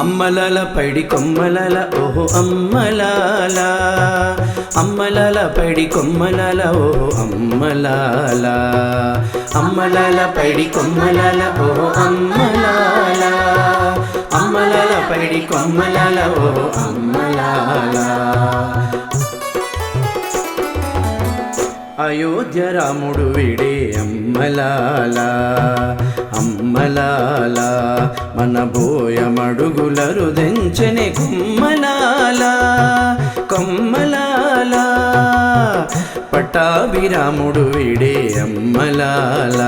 అమ్మలల పైడి కొమ్మలల ఓహో అమ్మలాలా. అమ్మలల పడి కొమ్మలల ఓ అమ్మలాల. అమ్మలల పడి కొమ్మలల ఓ అమ్మలాల. అమ్మలల పడి కొమ్మలల ఓ అమ్మలాల. అయోధ్య రాముడు విడే అమ్మలాల. అమ్మలాల మన బోయమడుగుల రుదెంచని కొమ్మలాల. కొమ్మలా పట్టాభిరాముడు వీడే అమ్మలాల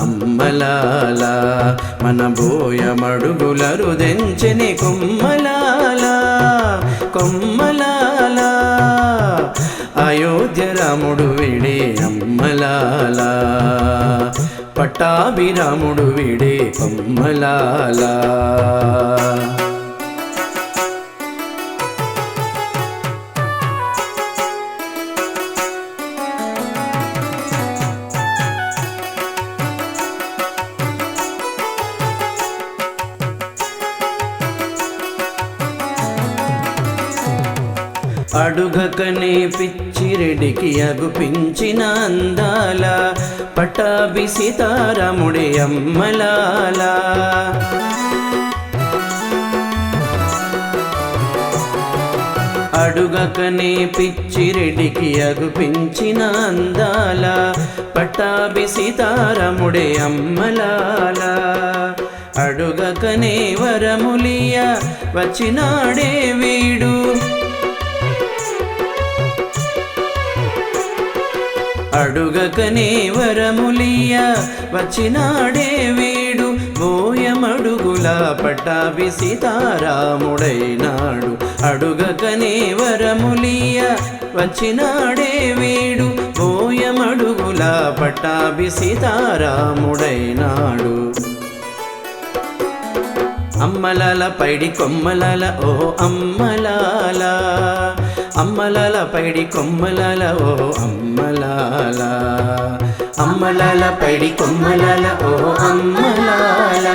అమ్మలాల. మన బోయమడుగుల రుదెంచని కొమ్మలాల కొమ్మలాల. అయోధ్య రాముడు వీడే అమ్మలాల పట్టాభిరాముడు వీడే కొమ్మలాల. అడుగకనే పిచ్చిరెడికి అగుపించిన అందాల పటాభి సీతారాముడి అమ్మలాల. అడుగకనే పిచ్చిరెడికి అగుపించిన అందాల పటాభి సీతారాముడే అమ్మలాల. అడుగకనే వరములియ వచ్చినాడే వీడు. అడుగకనే వరములియ వచ్చినాడే వీడు బోయమడుగుల పట్టాభి సీతారాముడైనాడు అడుగకనే వరములియ వచ్చినాడే వీడు బోయమడుగుల పట్టాభి సీతారాముడైనాడు అమ్మలాల పైడి కొమ్మలాల ఓ అమ్మలాలా అమ్మలాల పైడి కొమ్మలాల ఓ అమ్మలాల. అమ్మలాల పైడి కొమ్మలాల ఓ అమ్మలాల.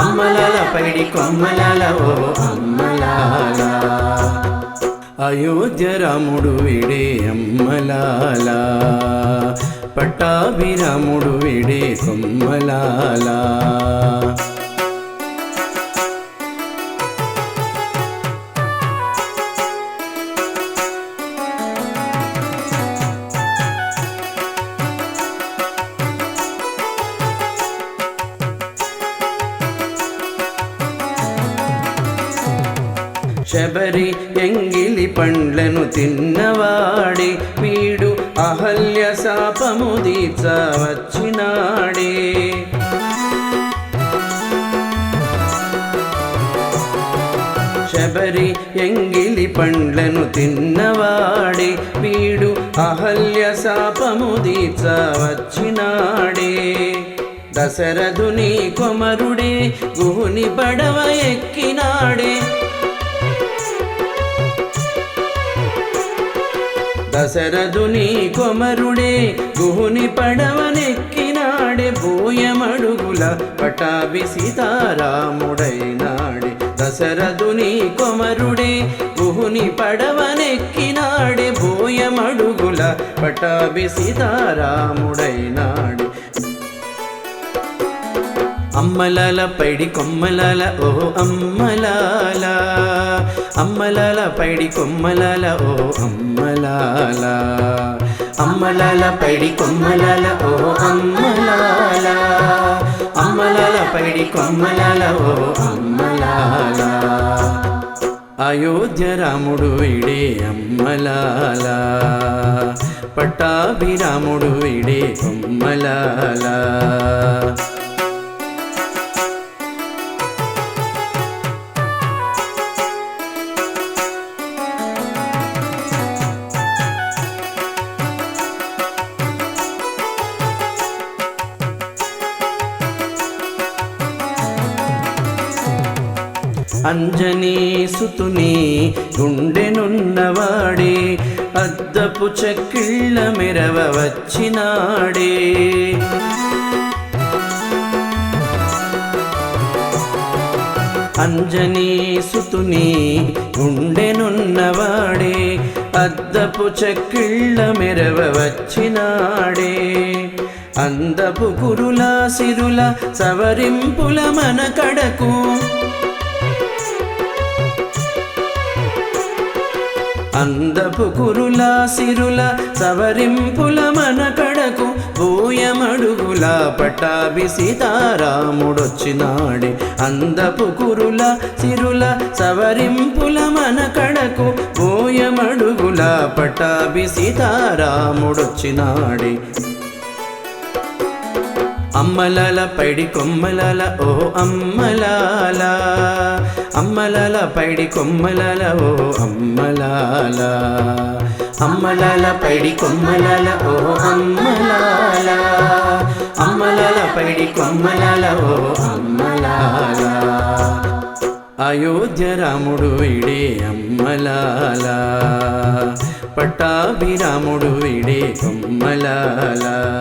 అమ్మలాల పైడి కొమ్మలాల ఓ అమ్మలాల. అయోధ్య రాముడు విడే అమ్మలాల. పట్టాభిరాముడు విడే కొమ్మలాల. శబరి ఎంగిలి పండ్లను తిన్నవాడే వీడు అహల్య శాపము దీర్చవచ్చినాడే శబరి ఎంగిలి పండ్లను తిన్నవాడే వీడు అహల్య శాపము దీర్చవచ్చినాడే దశరథుని కొమరుడే గుహుని పడవ ఎక్కినాడే. దశరథుని కొమరుడే గుహుని పడవనెక్కినాడే భూయమడుగుల పటాభి సీతారాముడైనాడే. దశరథుని కొమరుడే గుహుని పడవనెక్కినాడే భూయమడుగుల పటాభి సీతారాముడైనాడే. అమ్మలాల పైడి కొమ్మలాల ఓ అమ్మలాల. అమ్మలాల పైడి కొమ్మలాల ఓ అమ్మలాల. అమ్మలాల పైడి కొమ్మలాల ఓ అమ్మలాల. అమ్మలాల పైడి కొమ్మలాల ఓ అమ్మలాల. అయోధ్య రాముడు ఇడే అమ్మలాల. పట్టాభిరాముడు ఇడే కొమ్మలాల అంజనీసుతుని గుండెనున్నవాడే అద్దపు చెక్కిళ్ళ మెరవ వచ్చినాడే. అంజనీసుతుని గుండెనున్నవాడే అద్దపు చెక్కిళ్ళ మెరవ వచ్చినాడే. అందపు కురుల సిరుల సవరింపుల మన కడకు అందపు కురుల సిరుల సవరింపుల మన కడకు భూయమడుగుల పటాభి సీతారాముడొచ్చినాడే. అందపు కురుల సిరుల సవరింపుల మన కడకు భూయమడుగుల పటాభి సీతారాముడొచ్చినాడే. అమ్మలాల పైడి కొమ్మలాల ఓ అమ్మలాల అమ్మలాల పైడి కొమ్మలాల ఓ అమ్మలాల. అమ్మలాల పైడి కొమ్మలాల ఓ అమ్మలాల. అమ్మలాల పైడి కొమ్మలాల ఓ అమ్మలాల. అయోధ్య రాముడు ఇడే అమ్మలాల. పట్టాభిరాముడు ఇడే కొమ్మలాల.